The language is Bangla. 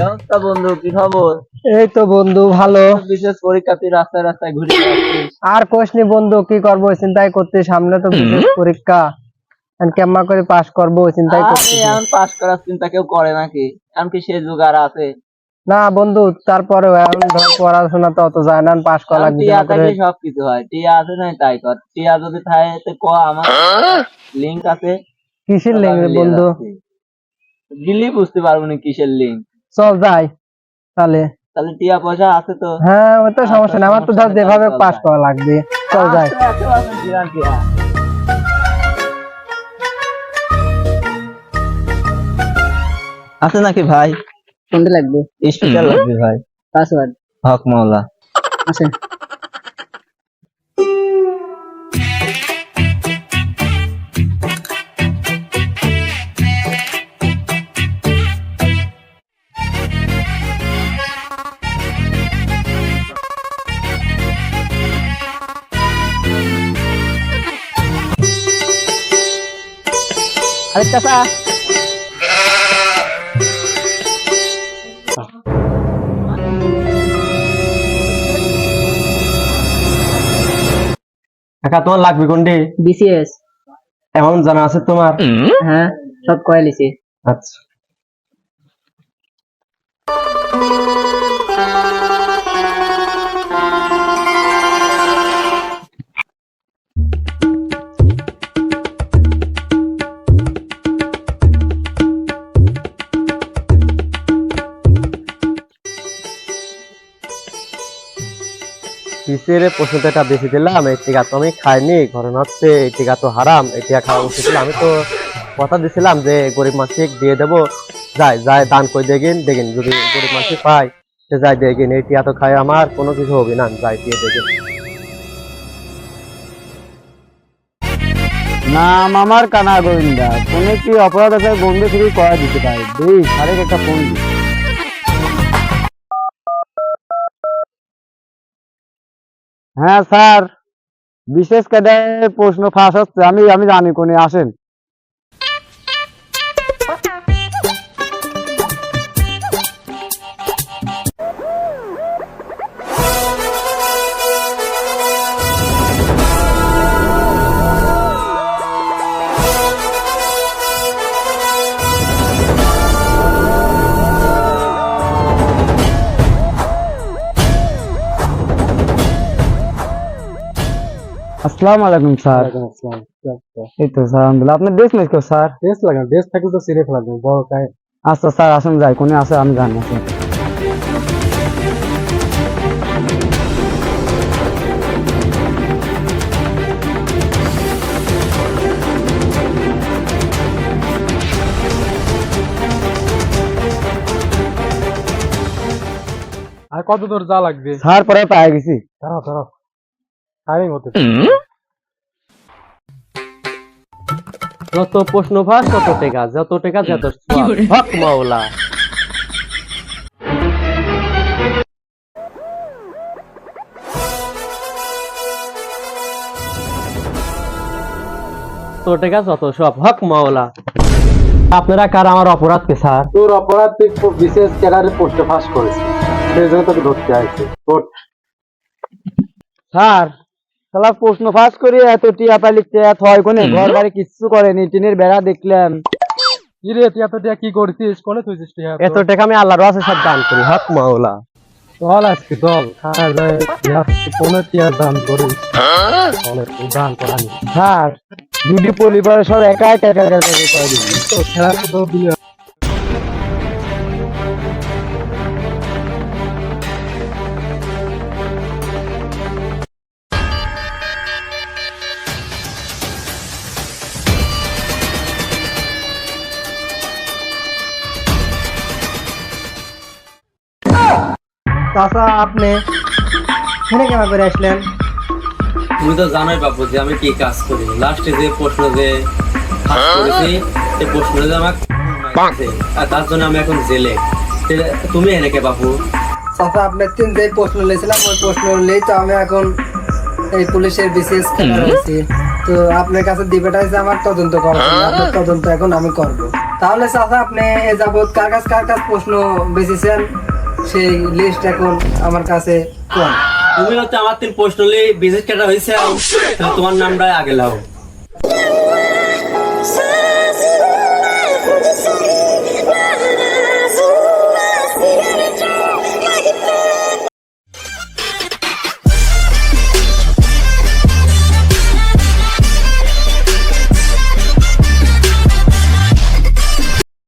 বন্ধু? কি খবর? এই তো বন্ধু ভালো। বিশেষ পরীক্ষা তুই রাস্তায় রাস্তায় ঘুরে আর কোশনি বন্ধু কি করব? চিন্তাই করতে সামনে তো বিশেষ পরীক্ষা। কেমন করে পাশ করব? চিন্তাই আরে, করতে এখন পাস করার চিন্তা কেউ করে নাকি? এখন কি সে যুগ আর আছে? না বন্ধু তারপরে এখন ধর পড়াশোনা তো অত যায় না পাশ করা লাগবে টিয়া না করে। থাকলে সবকিছু হয়। টিয়া আছে নাই? তাই কর। টিয়া যদি থাকে তো ক আমার লিঙ্ক আছে। কিসের লিঙ্ক বন্ধু। দিল্লি বুঝতে পারব না কিসের লিঙ্ক চল যাই তাহলে। তাহলে টিয়া পয়সা আছে তো। হ্যাঁ ওই তো সমস্যা না আমার তো ধর যেভাবে পাস করা লাগবে। চল যাই। আছে, নাকি ভাই? কোনটা লাগবে? স্পেশাল লাগবে ভাই। পাসওয়ার্ড। হক মাওলা। আছে। আরে চাচা। কাকা তোমার লাগবে কোনটি? বিসিএস এমন জানা আছে তোমার? হ্যাঁ সব কয়ে লিছি। আচ্ছা। কিসের প্রশ্নটা বেশি দিলাম, এই টিকা তো আমি খাইনি ঘটনা হচ্ছে এই টিকা তো হারাম, এই টিকা খাওয়া উচিত। আমি তো কথা দিছিলাম যে গরিব মাসিক দিয়ে দেবো, যাই যাই, দান করে দেখেন দেখেন যদি গরিব মাসিক পাই সে যাই দেখেন এই টিয়া তো খাই আমার, কোনো কিছু হবে না, যাই দিয়ে দেখেন নাম আমার কানা গোবিন্দা ফোনে কি অপরাধ আছে বন্ধু থেকে করা দিতে পারে? দুই সারেক একটা ফোন দি হ্যাঁ স্যার বিশেষ ক্যাডারের প্রশ্ন ফাঁস হচ্ছে। আমি আমি জানি কোনে আসেন। আসসালামু আলাইকুম স্যার এই তো স্যার আলহামদুলিল্লাহ আপনার ড্রেস নেই কেউ স্যার ড্রেস লাগে ড্রেস থাকলে তো সিরিয়াস লাগবে বড় কাই আচ্ছা স্যার আসুন যাই কোনে আছে আমি জানি স্যার আর কত দূর যা লাগবে স্যার পরে পায়ে গেছি দাঁড়াও দাঁড়াও টাইমিং হতে যত প্রশ্ন ফাঁস তত টেকা যত টেকা যত। হক মাওলা। তো টেকা যত সব। হক মাওলা। আপনারা কার আমার অপরাধকে স্যার? তোর অপরাধ তুই খুব বিশেষ ক্যাডারে পোস্টে ফাঁস করেছিস। সেই জন্য তোকে ধরতে আসছে স্যার সালা প্রশ্ন ফাঁস করি এত টিয়া পাই লিখতে এত হয় কোনে? ঘর বাড়ি কিচ্ছু করেনি টিনের বেড়া দেখলাম কি রে তুই এত টিয়া কি করছিস? কোনে টিয়া? এত টাকা আমি আল্লাহর রাসে সব দান করি। হক মাওলা। চল আজকে চল খাওয়া যায় কোনে টিয়ার দান অনেক দান করানি। স্যার দুটি পরিবারের সব একা একা একা একা একা করে দিবি। তো খেলা তো চাচা আপনি এখানে কেন করে আসলেন? তুমি তো জানোই বাবু যে আমি কি কাজ করি। লাস্টে যে প্রশ্ন যে করেছি সেই প্রশ্ন যে আমাকে আর তার জন্য আমি এখন জেলে। তুমি এনেকে বাবু চাচা আপনার তিন যে প্রশ্ন নিয়েছিলাম ওই প্রশ্ন নিয়েই তো আমি এখন এই পুলিশের বিশেষ খেলা রয়েছি তো আপনার কাছে দিবেটা হচ্ছে আমার তদন্ত করা আপনার তদন্ত এখন আমি করব। তাহলে চাচা আপনি এ যাবৎ কার কাছ কার কাছ প্রশ্ন বেঁচেছেন সেই লিস্ট এখন আমার কাছে কম তুমি হচ্ছে আমার তিন পোস্টলি ভিজিট কাটা হয়েছে তোমার নামটাই আগে লাও